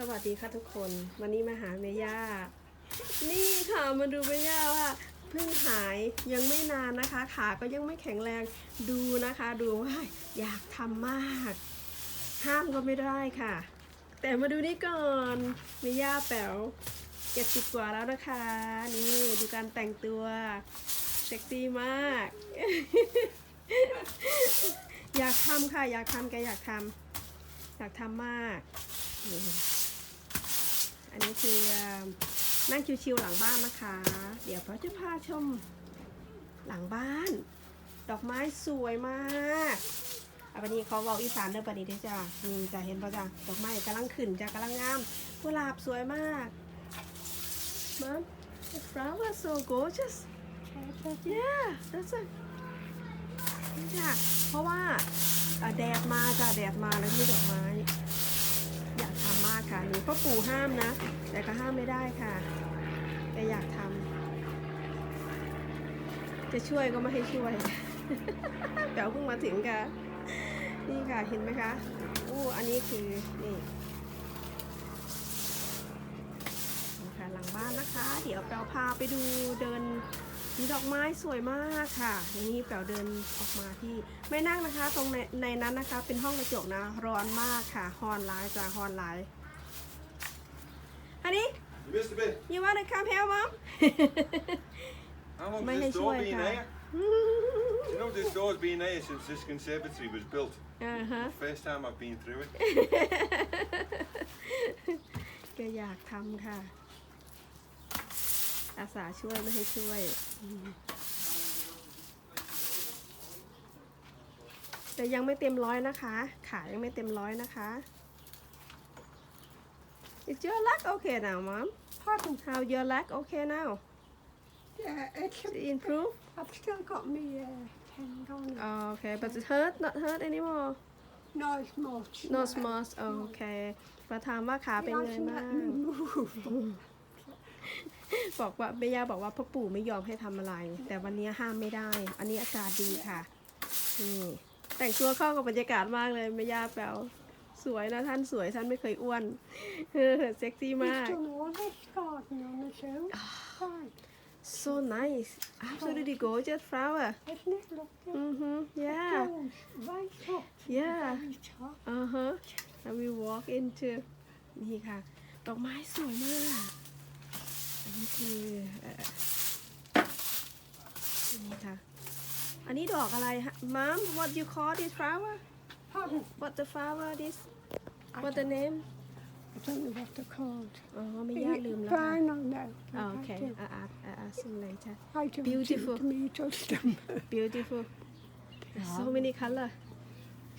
สวัสดีค่ะทุกคนวันนี้มาหาเมย่า นี่ค่ะมาดูเมย่าว่าเพิ่งหายยังไม่นานนะคะ ขาก็ยังไม่แข็งแรงดูนะคะ ดูว่าอยากทำมาก ห้ามก็ไม่ได้ค่ะ แต่มาดูนี่ก่อนเมย่าแป๋วเจ็ดสิบกว่าแล้วนะคะ นี่ดูการแต่งตัวเซ็กซี่มาก อยากทำค่ะ อยากทำแกอยากทำอยากทำมาก อันนี้คือนั่งชิวๆหลังบ้านนะคะ เดี๋ยวเราจะพาชมหลังบ้าน ดอกไม้สวยมากอันนี้เขาบอกอีสานเด้อปานนี้เด้จ้านี่จะเห็นป่ะจ้าดอกไม้กำลังขึ้นจ้ากำลังงามกุหลาบสวยมาก Mom the flower so gorgeous yeah that's it นี่ค่ะเพราะว่าแดดมาจ้ะแดดมาแล้วมีดอกไม้ ค่ะหนูก็ปู่ห้ามนะ แต่ก็ห้ามไม่ได้ค่ะ แต่อยากทำจะช่วยก็ไม่ให้ช่วยเดี๋ยวเพิ่งมาถึงค่ะ นี่ค่ะเห็นไหมคะอู้อันนี้คือนี่นี่ค่ะหลังบ้านนะคะ เดี๋ยวเราพาไปดูเดินมีดอกไม้สวยมากค่ะ นี่แป๋วเดินออกมาที่ไม่นั่งนะคะ ตรงในในนั้นนะคะ เป็นห้องกระจกนะ ร้อนมากค่ะฮอนไลน์จ้าฮอนไลน์ อันนี้ You missed a bit. you wanna come here mom How long ไม่ has ให้ this ช่ว door ย been ค่ะ there? You know this door's been there since this conservatory was built. อ่าฮะ First time I've been through it. แกอยากทำค่ะ อาสาช่วยไม่ให้ช่วยอืมแต่ยังไม่เต็มร้อยนะคะ ขายังไม่เต็มร้อยนะคะ Is your leg okay now, Mom? Pardon? How your leg okay now? Yeah, it's Is it improve? I've still got me uh, tendon. Oh, okay, but it hurt, not hurt anymore. No, it's much. No small. Okay. มาถามว่าขาเป็น I ไง can บ้า let ง me move. บอกว่าแม่ย่าบอกว่าพ่อปู่ไม่ยอมให้ทำอะไร แต่วันนี้ห้ามไม่ได้ อันนี้อากาศดีค่ะนี่แต่งตัวเข้ากับบรรยากาศมากเลยแม่ย่าแปลว สวยนะท่านสวยท่านไม่เคยอ้วนเออเซ็กซี่มาก He's done all this garden on his own. Right, so nice absolutely gorgeous flower isn't it lovely? อือฮึ yeah Goes right up to Yeah. the very top. อือฮะ and we walk into นี่ค่ะ ดอกไม้สวยมาก อันนี้คือเอ่อนี่ค่ะ อันนี้ดอกอะไรฮะ Mom what you call this flower Pardon? What the flower this I what the don't, name I don't know what they're called. อ๋อไม่ยากลืมแล้วค่ะ Fine, I know. อ๋อ I โอเค do. อ่าอ่าอ่าอ่าซึ่งเลยจ้ะ I do Beautiful. To me, just them. beautiful so many color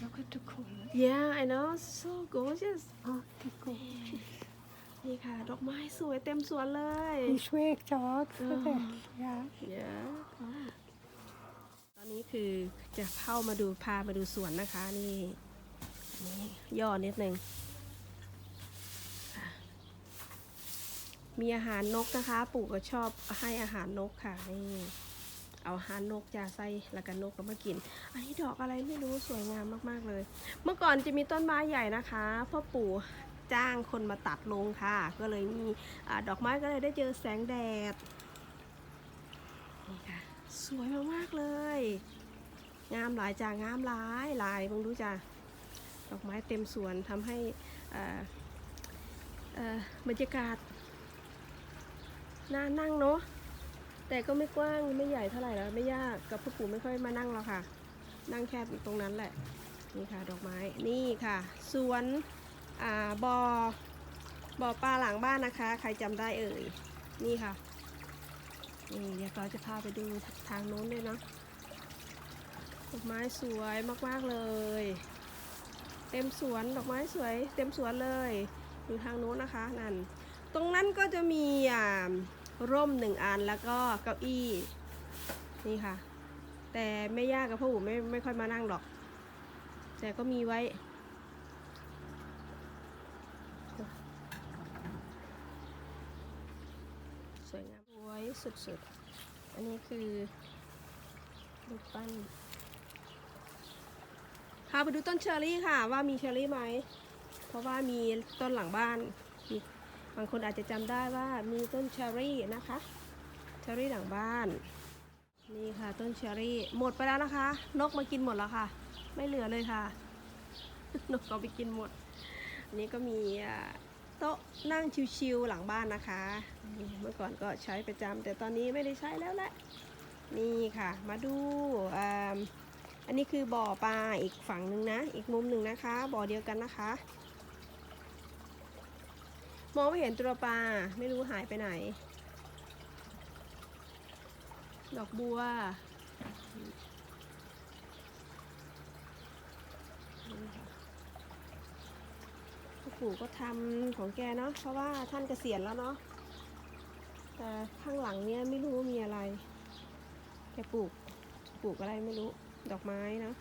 Look at the colour. yeah I know so gorgeous Oh, the gorgeous. นี่ค่ะ ดอกไม้สวยเต็มสวนเลย He's worked hard for Oh. this. Yeah. Yeah ตอ นี้คือจะเข้ามาดูพามาดูสวนนะคะนี่นี่ย่อนิดนึงอะมีอาหารนกนะคะ ปู่ก็ชอบให้อาหารนกค่ะนี่เอาอาหารนกจะใส่แล้วกันนกก็มากิน อันนี้ดอกอะไรไม่รู้สวยงามมากๆเลย เมื่อก่อนจะมีต้นไม้ใหญ่นะคะพ่อปู่จ้างคนมาตัดลงค่ะ ก็เลยมีอดอกไม้ก็เลยได้เจอแสงแดด สวยมากๆเลย งามหลายจ้างามหลายหลายมึงดูจ้ะดอกไม้เต็มสวนทำให้อ่อเอ่อบรรยากาศน่านั่งเนาะแต่ก็ไม่กว้างไม่ใหญ่เท่าไหร่แล้วไม่ยากกับพ่อปู่ไม่ค่อยมานั่งหรอกค่ะ นั่งแค่ตรงนั้นแหละ นี่ค่ะดอกไม้นี่ค่ะ สวนอ่าบอ่อบ่อปลาหลังบ้านนะคะ ใครจำได้เอ่ยนี่ค่ะ นี่เดี๋ยวเราจะพาไปดูทางโน้นด้วยเนาะดอกไม้สวยมากๆเลย เต็มสวนดอกไม้สวย เต็มสวนเลยอยู่ทางโน้นนะคะนั่น ตรงนั้นก็จะมีอ่าร่มหนึ่งอันแล้วก็เก้าอี้นี่ค่ะ แต่ไม่ยากกับพ่ออู๋ไม่ไม่ค่อยมานั่งหรอก แต่ก็มีไว้ สวยงาม สุดๆ อันนี้คือรูปปั้นพาไปดูต้นเชอร์รี่ค่ะ ว่ามีเชอร์รี่ไหม เพราะว่ามีต้นหลังบ้านมีบางคนอาจจะจำได้ว่ามีต้นเชอร์รี่นะคะ เชอร์รี่หลังบ้าน นี่ค่ะต้นเชอร์รี่หมดไปแล้วนะคะ นกมากินหมดแล้วค่ะ ไม่เหลือเลยค่ะ นกเอาไปกินหมด อันนี้ก็มีอ่า โต๊ะนั่งชิวๆหลังบ้านนะคะ เมื่อก่อนก็ใช้ประจำแต่ตอนนี้ไม่ได้ใช้แล้วแหละนี่ค่ะมาดูอันนี้คือบ่อปลาอีกฝั่งหนึ่งนะ อีกมุมหนึ่งนะคะ บ่อเดียวกันนะคะ มองไม่เห็นตัวปลาไม่รู้หายไปไหน ดอกบัว ปู่ก็ทำของแกเนาะเพราะว่าท่านเกษียณแล้วเนาะแต่ข้างหลังเนี้ยไม่รู้ว่ามีอะไร แกปลูกปลูกอะไรไม่รู้ดอกไม้เนาะ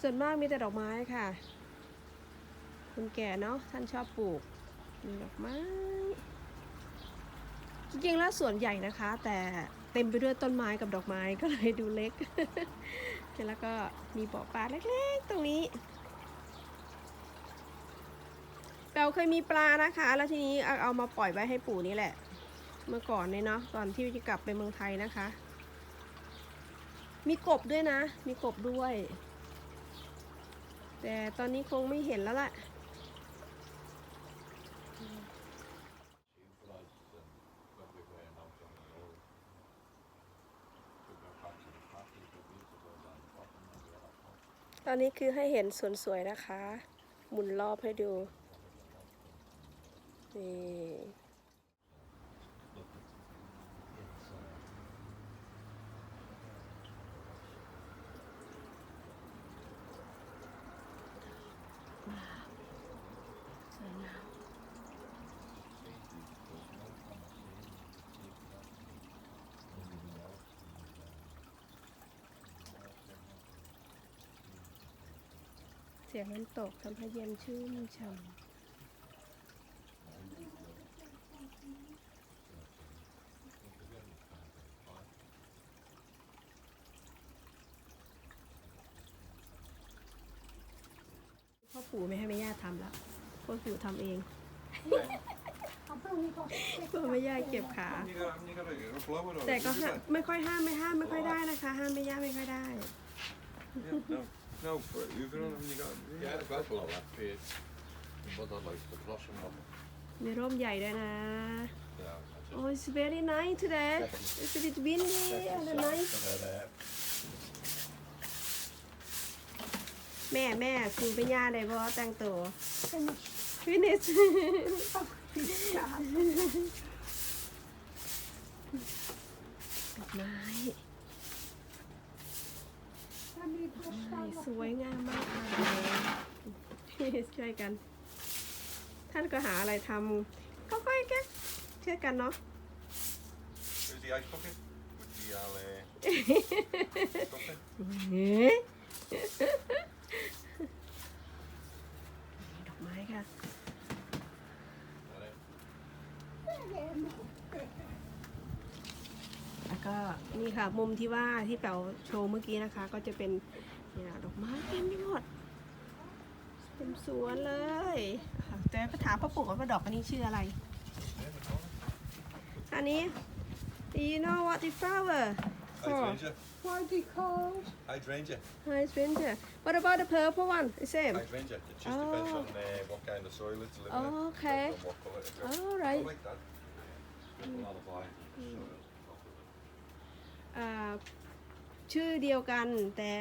ส่วนมากมีแต่ดอกไม้ค่ะคุณแก่เนาะท่านชอบปลูกมีดอกไม้จริงๆแล้วสวนใหญ่นะคะ แต่เต็มไปด้วยต้นไม้กับดอกไม้ก็เลยดูเล็กแล้วก็มีบ่อปลาเล็กๆ ตรงนี้ แปลเคยมีปลานะคะ แล้วทีนี้เอาเอามาปล่อยไว้ให้ปู่นี่แหละ เมื่อก่อนเนี่ยเนาะตอนที่จะกลับไปเมืองไทยนะคะ มีกบด้วยนะ มีกบด้วย แต่ตอนนี้คงไม่เห็นแล้วล่ะตอนนี้คือให้เห็นสวนสวยนะคะ หมุนรอบให้ดู นี่สวยงามเสียงน้ำตกทำให้เย็นชื่นช่ำพ่อ ปู่ไม่ให้แม่ย่าทำแล้วพ่อปู่ทำเองพ่อแม่ย่าเก็บขา You got, you got a, a blower or แต่ก็ is ห้า it? ไม่ค่อยห้ามไม่ห้ามไม่ค่อยได้นะคะ ห้ามไม่ย่าไม่ค่อยได้ Yeah, no, no, for you got haven't you got? Yeah, the best blow that for Mother likes the blossom one. มีร่มใหญ่ด้วยนะ Yeah, that's it. Oh it's very nice today it's a bit windy and nice And then, uh, แม่แม่คือไปย่าได้บ่แต่งตัว Finish. finish Yeah. ดอกไม้ Let me brush ใช่ down สวยงามมากเลยช่วยกัน ท่านก็หาอะไรทำก็ค่อยๆแก๊กช่วยกันเนาะ Who's the ice bucket? Would be our uh, bucket. เฮ้ยดอกไม้ค่ะ แล้วก็ นี่ค่ะ มุมที่ว่าที่แป๋วโชว์เมื่อกี้นะคะ ก็จะเป็นเนี่ยดอกไม้เต็มไปหมดเต็มสวนเลยอะแต่ก็ถามพ่อปู่ว่าดอกอันนี้ชื่ออะไร อันนี้ Do you know what the flower for Hydrangea. Why do you call? Hydrangea. Hi stranger What about the purple one the same Hydrangea. It just depends Oh. on uh, what kind of soil it's living Oh, in. okay. Depends on what colour it is. All I right like that. a lot of wine. อ่า ชื่อเดียวกันแต่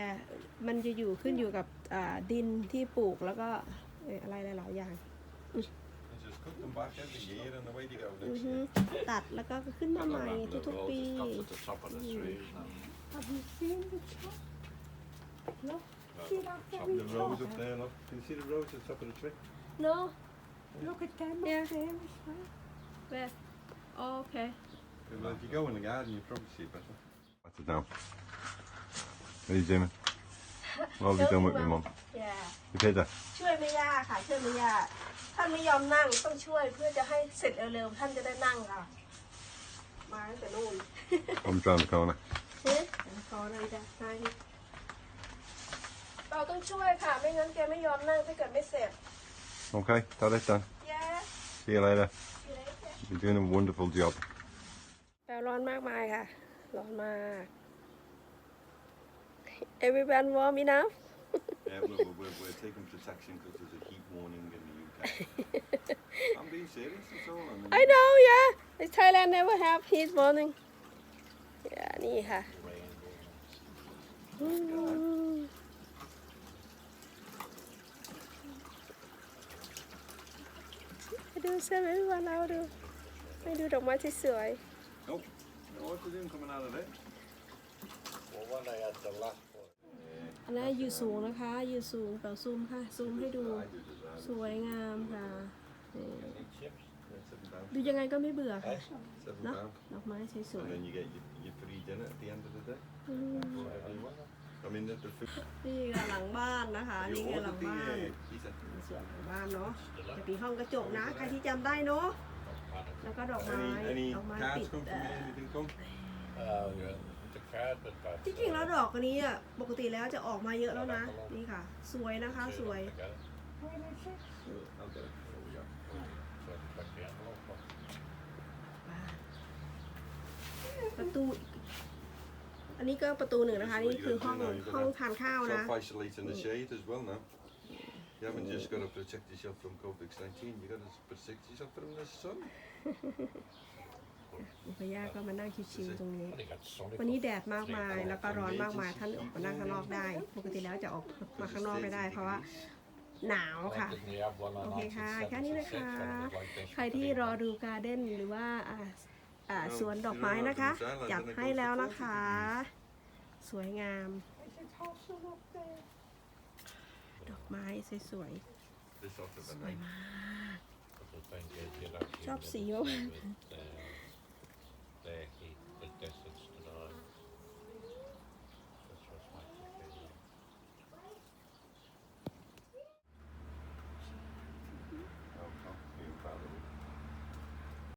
มันจะอยู่ขึ้นอยู่กับอ่าดินที่ปลูกแล้วก็เอ่ออะไรหลายๆอย่าง You just cut them back every year and away they go อือ next ฮึ year. ตัดแล้วก็ขึ้นมา And ให the ม่ rambler ทุกๆปี roses got to the top of the trees and Have you seen the top? Look, see that Top very of the rose top? up there, look. Can you see the rose at the top of the tree? no Look at them Yeah. up there as well. where okay Well, if you go in the garden, you probably see better. What's it now? Hey, Jimmy. What have you done with me, Mum? yeah You paid that? ช่วยไม่ยากค่ะ ช่วยไม่ยากท่านไม่ยอมนั่งต้องช่วยเพื่อจะให้เสร็จเร็วๆท่านจะได้นั่งค่ะ มาตั้งแต่นู่น I'm round the corner. เฮ้ยขอหน่อยจ้ะใช่เราต้องช่วยค่ะ ไม่งั้นแกไม่ยอมนั่งถ้าเกิดไม่เสร็จ Okay, that it done. yeah See you later. You're doing a wonderful job. แปลร้อนมากมายค่ะ ร้อนมาก Everyone warm enough Yeah, we're, we're, we're taking protection because there's a heat warning in the UK. I'm being serious, it's all. I mean, I know yeah Thailand never have heat morning yeah นี่ค่ะอืมไปดูเซเว่นวันเราดูไปดูดอกไม้ที่สวย Oh, What's it doing coming out of there? Well, when I had the last one. อันนี้อยู่สูงนะคะอยู่สูงเป่าซูมค่ะ ซูมให้ดู I do design. สวยงามค่ะนี่ Any chips? Yeah, seven pounds. ดูยังไงก็ไม่เบื่อค่ะ Seven เนาะ pounds. ดอกไม้สวย And then you get your, your free dinner at the end of the day. ๆอืม I mean, the, the food. นี่ค่ะหลังบ้านนะคะ นี่ You คือหลั ordered ง the บ้าน uh, pizza. มีส่วนหลังบ้านเนาะจะมีห้องกระจกนะ ใครที่จำได้เนาะ แล้วก็ดอกไม้ Any, any ดอกไม้ cards ติด come เอ่ from อ me? Anything come? Uh, yeah, the card, but that. ที่จริงแล้วดอกอันนี้อะปกติแล้วจะออกมาเยอะแล้วนะ นี่ค่ะ สวยนะคะ สวย I got it. I'll get it. There we go. So I took the envelope off. ประตู อันนี้ก็ประตูหนึ่งนะคะ นี่คือห้องห้องทานข้าวนะ Self isolate in the shade as well now. You haven't just got to protect yourself from COVID 19, you got to protect yourself from the sun. อุปยาก็มานั่งชิวๆตรงนี้ They got Sonic วันนี้ off. แดดมากมายแล้วก็ร้อนมากมายท่านออกมานั่งข้างนอกได้ ปกติแล้วจะออกมาข้างนอกไม่ได้ เพราะว่าหนาวค่ะ Why didn't we have one on โอเคค่ะ แค่นี้นะคะ1976 and it was like this ใครที่รอดูการ์เด้นหรือว่าอ่าอ่าสวนดอกไม้นะคะ จัดให้แล้วนะคะ สวยงาม ไม้สวยสวยสวยมาก ชอบสีมาก